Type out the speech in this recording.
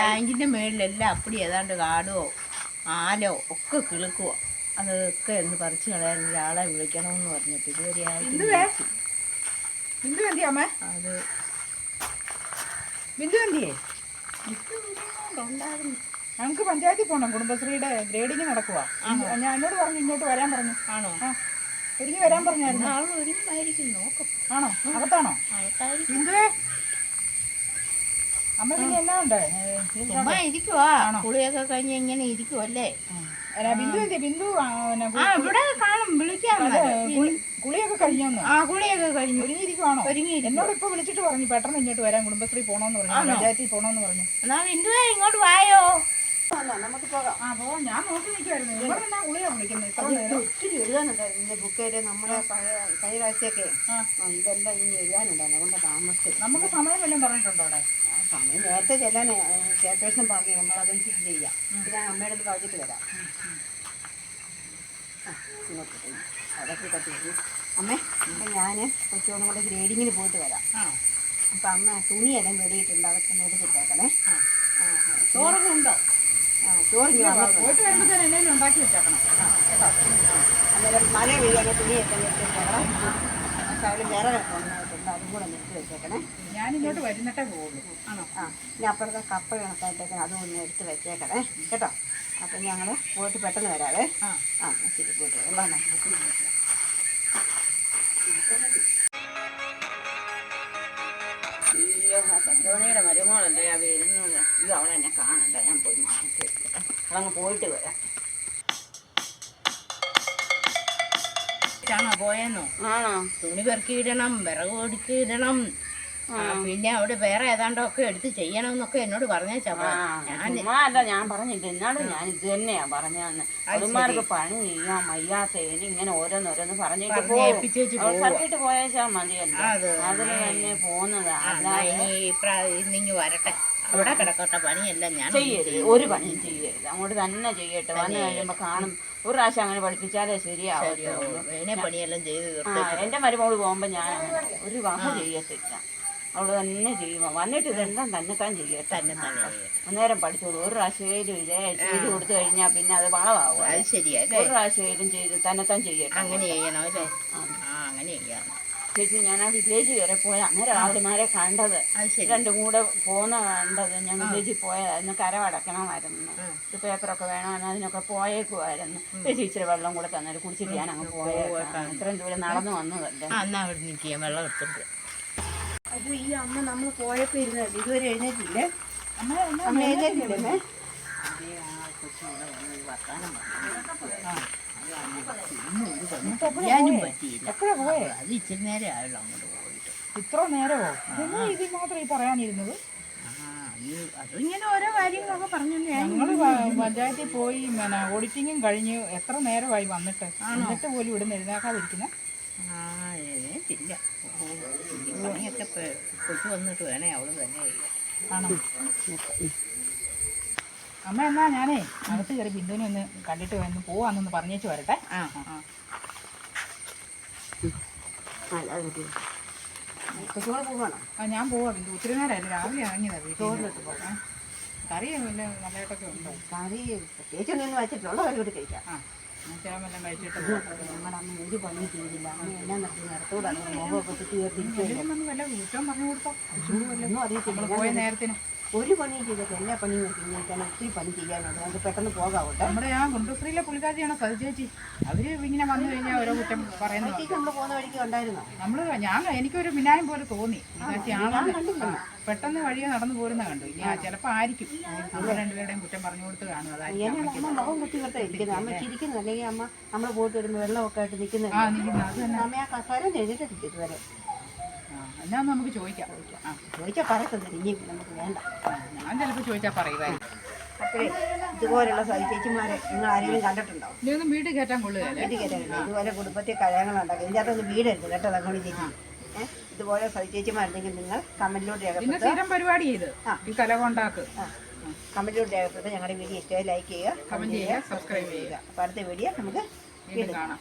ടാങ്കിന്റെ മേളിലെല്ലാം അപ്പടി ഏതാണ്ട് കാടോ ആലോ ഒക്കെ കിളുക്കുവോ. അതൊക്കെ ഒന്ന് പറിച്ചു കളയാൻ ഒരാളെ വിളിക്കണമെന്ന് പറഞ്ഞിട്ട് ഇതുവരെ ആയിട്ട് അമ്മ? അത് ബിന്ദുവന്തിയേ ഉണ്ടായിരുന്നു ഞങ്ങൾക്ക് പഞ്ചായത്തിൽ പോകണം കുടുംബശ്രീയുടെ ഗ്രേഡിങ് നടക്കുവാ. ഞാൻ എന്നോട് പറഞ്ഞു ഇങ്ങോട്ട് വരാൻ പറഞ്ഞു. ആണോ? ഒരുങ്ങി വരാൻ പറഞ്ഞായിരുന്നു. ആണോ? അകത്താണോ? ബിന്ദുവേ അമ്മ പിന്നെ എന്നാ ഉണ്ട്? ചുമ്മാ ഇരിക്കുവാ. കുളിയൊക്കെ കഴിഞ്ഞ് ഇങ്ങനെ ഇരിക്കുവല്ലേ? ബിന്ദു ബിന്ദു ആ, ഇവിടെ കാണും വിളിക്കാം കുളിയൊക്കെ കഴിഞ്ഞോന്ന് ആ കുളിയൊക്കെ കഴിഞ്ഞു. ഒരുങ്ങിയിരിക്കുവാണോ? ഒരുങ്ങിയിരിക്കുവാ. എന്നോട് ഇപ്പൊ വിളിച്ചിട്ട് പറഞ്ഞു പെട്ടെന്ന് ഇങ്ങോട്ട് വരാം കുടുംബശ്രീ പോണോന്ന് പറഞ്ഞു പഞ്ചായത്തിൽ പോണോന്ന് പറഞ്ഞു. എന്നാ ബിന്ദുവേ ഇങ്ങോട്ട് വായോ? നമുക്ക് പോകാം. ആ ഞാൻ നോക്കി നിൽക്കുവായിരുന്നു. ഇവിടെ എന്നാ കുളിയാ വിളിക്കുന്നത് ഇത്ര നേരം. ഒത്തിരി എഴുതാനുണ്ടായിരുന്നു ഇന്ന് ബുക്കേര് നമ്മുടെ പഴയ കഴിഞ്ഞ ആഴ്ചയൊക്കെ ആ. ഇതെല്ലാം ഇനി എഴുതാനുണ്ടായിരുന്നു അതുകൊണ്ട് താമസിച്ചു. നമുക്ക് സമയം വല്ലതും പറഞ്ഞിട്ടുണ്ടോ അവിടെ? ആ, സമയം നേരത്തെ ചെല്ലാൻ ചെയർപേഴ്സൺ പറഞ്ഞു. നമ്മൾ അതനുസരിച്ച് ചെയ്യാം. ഞാൻ അമ്മയുടെ അടുത്ത് പറഞ്ഞിട്ട് വരാം. ആ, ഇങ്ങോട്ട് ഇരി. അതൊക്കെ കട്ടി. അമ്മേ അപ്പം ഞാൻ കൊച്ചുകൊണ്ടും കൂടെ ഗ്രേഡിങ്ങിന് പോയിട്ട് വരാം. ആ. അപ്പം അമ്മ തുണിയെല്ലാം വെടിയിട്ടുണ്ട്. അതൊക്കെ ഒന്ന് എടുത്തിട്ടേക്കണേ ആ. ആ, ചോറൊക്കെ ഉണ്ടോ? ചോറിഞ്ഞ് വന്നിട്ടുണ്ട് പോയിട്ട് വരുമ്പോഴത്തേനും എന്തെങ്കിലും ഉണ്ടാക്കി വെച്ചേക്കണം. അന്നേരം മഴ തുണിയൊക്കെ അതും കൂടെ നിർത്തി വെച്ചേക്കണേ. ഞാൻ ഇങ്ങോട്ട് വരുന്നിട്ടേ പോകുള്ളൂ ആണോ? ആ ഇനി അപ്പുറത്തെ കപ്പ കണക്കായിട്ടേക്കണം അതും ഒന്ന് എടുത്ത് വെച്ചേക്കണേ. കേട്ടോ? അപ്പം ഞങ്ങൾ പോയിട്ട് പെട്ടെന്ന് വരാവേ. ആ. ആ ശരി പോയിട്ട് വരാം. ആ മരുമോളല്ലേ ആ വരുന്നത്? ഇത് അവളെ എന്നെ കാണണ്ട ഞാൻ പോയി മാറ്റി അതങ്ങ് പോയിട്ട് വരാം. ാണോ പോയെന്നോ? ആണോ? തുണി പെറുക്കിയിടണം വിറക് ഒടുക്കിയിടണം ആ, പിന്നെ അവിടെ വേറെ ഏതാണ്ടോ ഒക്കെ എടുത്ത് ചെയ്യണമെന്നൊക്കെ എന്നോട് പറഞ്ഞേച്ചാ ഞാൻ അല്ല ഞാൻ പറഞ്ഞില്ല എന്നാലും ഞാൻ ഇത് തന്നെയാ പറഞ്ഞതെന്ന്. അതുമാർക്ക് പണി ചെയ്യാൻ വയ്യാത്ത ഇനി ഇങ്ങനെ ഓരോന്നോരോന്ന് പറഞ്ഞിട്ട് പറഞ്ഞ്. സർക്കിട്ട് പോയേച്ചാ മതിയല്ലോ. അതിന് തന്നെ പോകുന്നതാ. ഇന്നിങ്ങ് വരട്ടെ. അവിടെ കിടക്കട്ടെ പണിയെല്ലാം ഞാൻ ചെയ്യരുത്. ഒരു പണിയും ചെയ്യരുത്. അങ്ങോട്ട് തന്നെ ചെയ്യട്ടെ. വന്നു കഴിയുമ്പോ കാണും. ഒരു പ്രാവശ്യം അങ്ങനെ പഠിപ്പിച്ചാലേ ശരിയാവും പണിയെല്ലാം ചെയ്ത് എന്റെ മരുമോൾ പോകുമ്പോ ഞാൻ ഒരു വാഹനം ചെയ്യത്തില്ല. അവൾ തന്നെ ചെയ്യും വന്നിട്ട് ഇതെല്ലാം തന്നെ താൻ ചെയ്യും തന്നെ. അന്നേരം പഠിച്ചോളൂ. ഒരു പ്രാവശ്യം ഇതേ ചെയ്ത് കൊടുത്തു കഴിഞ്ഞാൽ പിന്നെ അത് വളവാകും അത്. ശരിയാ ഒരു പ്രാവശ്യം ചെയ്ത് തന്നെ താൻ ചെയ്യട്ടെ. അങ്ങനെ ചെയ്യണം അല്ലേ? അങ്ങനെ ചെയ്യണം ചേച്ചി ഞാൻ ആ വില്ലേജ് വരെ പോയ അന്നേരം ആളുമാരെ കണ്ടത്. രണ്ടും കൂടെ പോന്ന കണ്ടത് ഞാൻ വില്ലേജിൽ പോയതായിരുന്നു കരവടക്കണമായിരുന്നു. ഇത് പേപ്പറൊക്കെ വേണമെന്ന് അതിനൊക്കെ പോയേക്കുമായിരുന്നു ചേച്ചി ഇച്ചിരി വെള്ളം കൂടെ തന്നിട്ട് കുടിച്ചിട്ട് ഞാൻ അങ്ങ് പോയേക്കാം ഇത്രയും ദൂരം നടന്നു വന്നതല്ലേ? വെള്ളം എടുത്തിട്ട് അത് ഈ അമ്മ നമ്മൾ പോയപ്പോൾ ഇരുന്നത് ഇതുവരെ എഴുന്നേറ്റില്ലേ അമ്മ എപ്പോഴാ പോയേ? അത് ഇച്ചിരി നേരം ആയുള്ളൂ അങ്ങോട്ട് പോയിട്ട്. ഇത്ര നേരമോ? ഇതിൽ മാത്രം ഈ പറയാനിരുന്നത്. അതിങ്ങനെ ഓരോ കാര്യങ്ങളൊക്കെ പറഞ്ഞു ഞാൻ ഞങ്ങൾ പഞ്ചായത്തിൽ പോയി പിന്നെ ഓഡിറ്റിങ്ങും കഴിഞ്ഞു എത്ര നേരമായി വന്നിട്ട്? എന്നിട്ട് പോലും ഇവിടെ നിന്ന് എഴുതാക്കാതിരിക്കുന്ന ആ എഴുന്നേറ്റില്ല ഓ, ഈ പണിയൊക്കെ ഇപ്പൊ കൊച്ചു വന്നിട്ട് വേണേ അവൾ തന്നെ ചെയ്യാൻ ആണോ? അമ്മ എന്നാ ഞാനേ അകത്ത് കയറി ബിന്ദുവിനെ ഒന്ന് കണ്ടിട്ട് വന്ന് പോവാന്നൊന്ന് പറഞ്ഞേച്ച് വരട്ടെ. ആ ഞാൻ പോവാ ബിന്ദു. ഒത്തിരി നേരമായിരുന്നു രാവിലെ ഇറങ്ങിയതാ വീട്ടിലോട്ട് പോകാം കറി നല്ല നല്ലതായിട്ടൊക്കെ ഉണ്ടോ? കറി പ്രത്യേകിച്ചൊന്നും വെച്ചിട്ടുള്ള കറി കൂടി കഴിക്കാം. ആ. വല്ലതും കഴിച്ചിട്ട് അമ്മ ഒരു പണി ചെയ്തില്ല അങ്ങനെ നടത്തി വല്ല കുറ്റം പറഞ്ഞു കൊടുത്തോ ഒന്നും അറിയത്തില്ല പോയ നേരത്തിന് ഒരു പണിയും ചെയ്തിട്ട് എല്ലാ പണിയും കഴിഞ്ഞാൽ ഒത്തിരി പണി ചെയ്യാനുണ്ട്. നമുക്ക് പെട്ടെന്ന് പോകാവട്ടെ. നമ്മുടെ ആ കുടുംബശ്രീയിലെ പുള്ളിക്കാരിയാണ് ചേച്ചി. അവർ ഇങ്ങനെ വന്നു കഴിഞ്ഞാൽ ഓരോ കുറ്റം പറയുന്നത് നമ്മൾ പോകുന്ന വഴിക്ക് ഉണ്ടായിരുന്നു നമ്മൾ ഞാൻ എനിക്കൊരു മിനായം പോലെ തോന്നി. പെട്ടെന്ന് വഴിയെ നടന്നു പോരുന്ന കണ്ടു. ഇനി ആ ചിലപ്പോ ആയിരിക്കും. നമ്മൾ രണ്ടുപേരുടെയും കുറ്റം പറഞ്ഞു കൊടുത്ത് കാണും അതായിരിക്കും എന്നെ അമ്മ മുഖം ഇരിക്കുന്നത് അമ്മ ചിരിക്കുന്നു. അല്ലെങ്കിൽ അമ്മ നമ്മൾ പോയിട്ട് വരുമ്പോൾ വെള്ളമൊക്കെ ആയിട്ട് നിൽക്കുന്നത് ആ നിൽക്കുന്നത് അത് തന്നെ. അമ്മ ആ കസാര എഴുതിയിട്ടില്ല ഇതുവരെ. എന്നാ നമുക്ക് ചോദിക്കാം. ആ ചോദിച്ചാൽ പറയത്തുന്നില്ല ഇനി നമുക്ക് വേണ്ട. ഞാൻ ചിലപ്പോൾ ചോദിച്ചാൽ പറയുമായിരിക്കും അത്രേ. ഇതുപോലെയുള്ള ചേച്ചിമാരെ നിങ്ങൾ ആരെങ്കിലും കണ്ടിട്ടുണ്ടോ? ഇതൊന്നും വീട് കയറ്റാൻ കൊള്ളുകയല്ലേ. വീട് കയറില്ല ഇതുപോലെ കുടുംബത്തെ ഇതിന്റെ അകത്തൊന്ന് വീടരുത് കേട്ടോ തങ്ങോളി ചേച്ചി. ഇതുപോലെ സഹി ചേച്ചിമാരുണ്ടെങ്കിൽ നിങ്ങൾ പിന്നെ രേഖപ്പെടുത്തുക. സ്ഥിരം പരിപാടി ചെയ്ത് ഈ കല കൊണ്ടാക്ക് കമന്റിലൂടെ രേഖപ്പെടുത്തുക. ഞങ്ങളുടെ വീഡിയോ ഇഷ്ടമായി ലൈക്ക് ചെയ്യുക കമന്റ് ചെയ്യുക സബ്സ്ക്രൈബ് ചെയ്യുക. അപ്പോൾ അടുത്ത വീഡിയോ നമുക്ക് വീണ്ടും കാണാം.